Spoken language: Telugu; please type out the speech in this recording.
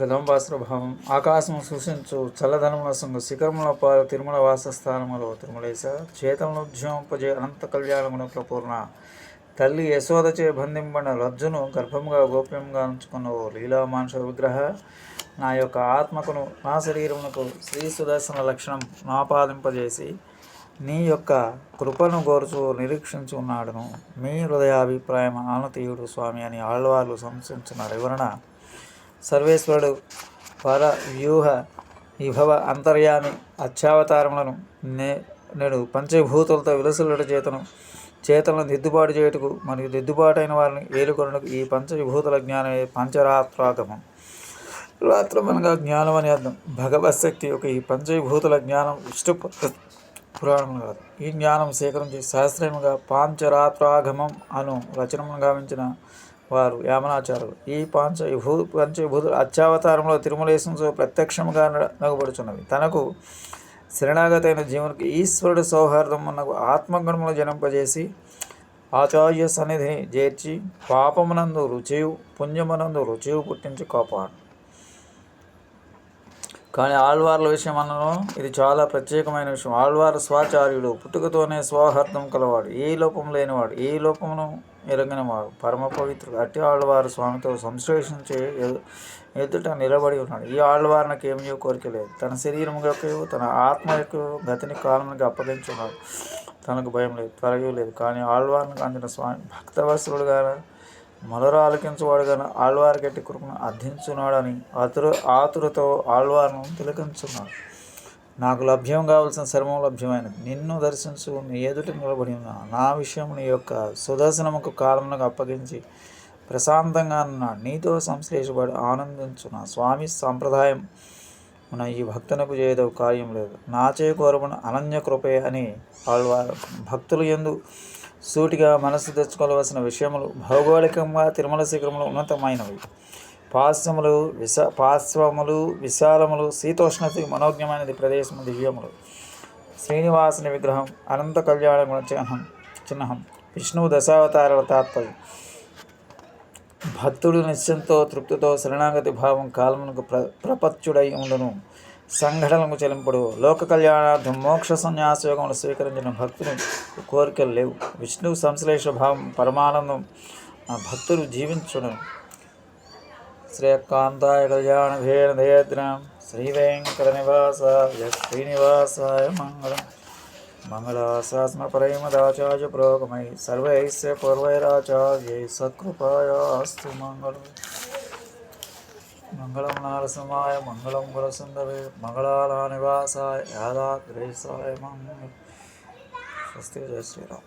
ప్రథమపాశ్ర భావం ఆకాశము సూచించు చల్లధనముల సంగు శిఖరముల పాలు తిరుమల వాసస్థానములో తిరుమలేశ. ఉద్యమంపజే అనంత కళ్యాణమున ప్రపూర్ణ. తల్లి యశోదచే బంధింపడిన లజ్జును గర్భముగా గోప్యంగా ఉంచుకున్న ఓ లీలామానుష విగ్రహ. నా యొక్క ఆత్మకును నా శరీరమునకు శ్రీ సుదర్శన లక్షణం నాపాదింపజేసి నీ యొక్క కృపను కోరుచు నిరీక్షించి ఉన్నాడును మీ హృదయాభిప్రాయం ఆనతీయుడు స్వామి అని ఆళ్వార్లు సంశించిన వివరణ సర్వేశ్వరుడు పర వ్యూహ విభవ అంతర్యామి అత్యావతారములను నే నేడు పంచభూతులతో విలసిల్లట చేతను చేతలను దిద్దుబాటు చేయుటకు మరియు దిద్దుబాటైన వారిని ఏలుకొనకు ఈ పంచభూతుల జ్ఞానమే పంచరాత్రాగమం. రాత్రమనగా జ్ఞానం అని అర్థం. భగవత్ శక్తి యొక్క ఈ పంచవిభూతుల జ్ఞానం విష్ణు పురాణం కాదు. ఈ జ్ఞానం సేకరించి సహస్రముగా పాంచరాత్రాగమం అను రచనను గావించిన వారు యామనాచారులు. ఈ పాంచ విభూ పంచవిభూతులు అత్యావతారంలో తిరుమలేశంతో ప్రత్యక్షముగా నగబడుచున్నవి తనకు శరణాగతైన జీవునికి ఈశ్వరుడు సౌహార్దం మనకు ఆత్మగుణములు జనింపజేసి ఆచార్య సన్నిధిని చేర్చి పాపమునందు రుచియు పుణ్యమునందు రుచియు పుట్టించి కాపాడు. కానీ ఆళ్వార్ల విషయం అన్నను ఇది చాలా ప్రత్యేకమైన విషయం. ఆళ్వార్ స్వాచార్యుడు పుట్టుకతోనే స్వాహార్థం కలవాడు. ఏ లోపం లేనివాడు. ఏ లోపమును ఎరగనివాడు పరమ పవిత్రుడు. అట్టి ఆళ్వారు స్వామితో సంశ్లేషించే ఎదు- ఎదుట నిలబడి ఉన్నాడు. ఈ ఆళ్వారికి ఏమీ కోరిక లేదు. తన శరీరం యొక్క తన ఆత్మ యొక్క గతిని కాలానికి అప్పగించున్నాడు. తనకు భయం లేదు త్వరగా లేదు. కానీ ఆళ్వారిని అందిన స్వామి భక్తవత్సలుడుగా మొదలు ఆలకించువాడుగా ఆళ్వారి గట్టి కృపను అర్థించున్నాడని ఆతురు ఆతురతో ఆళ్వారును తిలకించున్నాడు. నాకు లభ్యం కావలసిన సర్వం లభ్యమైనది. నిన్ను దర్శించు నీ ఎదుట నిలబడి ఉన్నా నా విషయం నీ యొక్క సుదర్శనముకు కారణంగా అప్పగించి ప్రశాంతంగా నా నీతో సంశ్లేషపడి ఆనందించు నా స్వామి సాంప్రదాయం మన ఈ భక్తునకు చేయదవు కార్యం లేదు. నాచే కోరబడిన అనన్య కృపే అని ఆళ్వారు. భక్తులు ఎందు సూటిగా మనసు తెచ్చుకోవలసిన విషయములు భౌగోళికంగా తిరుమల శిఖరంలో ఉన్నతమైనవి. పాశ్వములు విశ పాశ్వములు విశాలములు శీతోష్ణతి మనోజ్ఞమైనది ప్రదేశము దివ్యములు. శ్రీనివాసుని విగ్రహం అనంత కళ్యాణ గుణ చిహ్నం చిహ్నం విష్ణువు దశావతారాల తాత్పర్యం. భక్తుడు నిశ్చయంతో తృప్తితో శరణాగతి భావం కాలమునకు ప్ర ప్రపత్యుడై ఉండును. సంఘటనలకు చెలింపుడు. లోక కళ్యాణార్థం మోక్ష సన్యాసయోగములు స్వీకరించిన భక్తుని కోరికలు లేవు. విష్ణువు సంశ్లేష భావం పరమానందం భక్తులు భక్తుడు श्रीकान्ताय कल्याणभेरधेत्रं श्रीवेङ्कटनिवासाय श्रीनिवासाय मङ्गलं मङ्गलासास्मपरैमदाचार्य प्रोगमै सर्वैस्य पूर्वैराचार्यै सत्कृपायास्तु मङ्गलम्। मङ्गलं नारसिंहाय मङ्गलं गुरुसुन्दरे मङ्गलालानिवासाय यादाग्रेसाय मंगल स्वस्ति जय श्री राम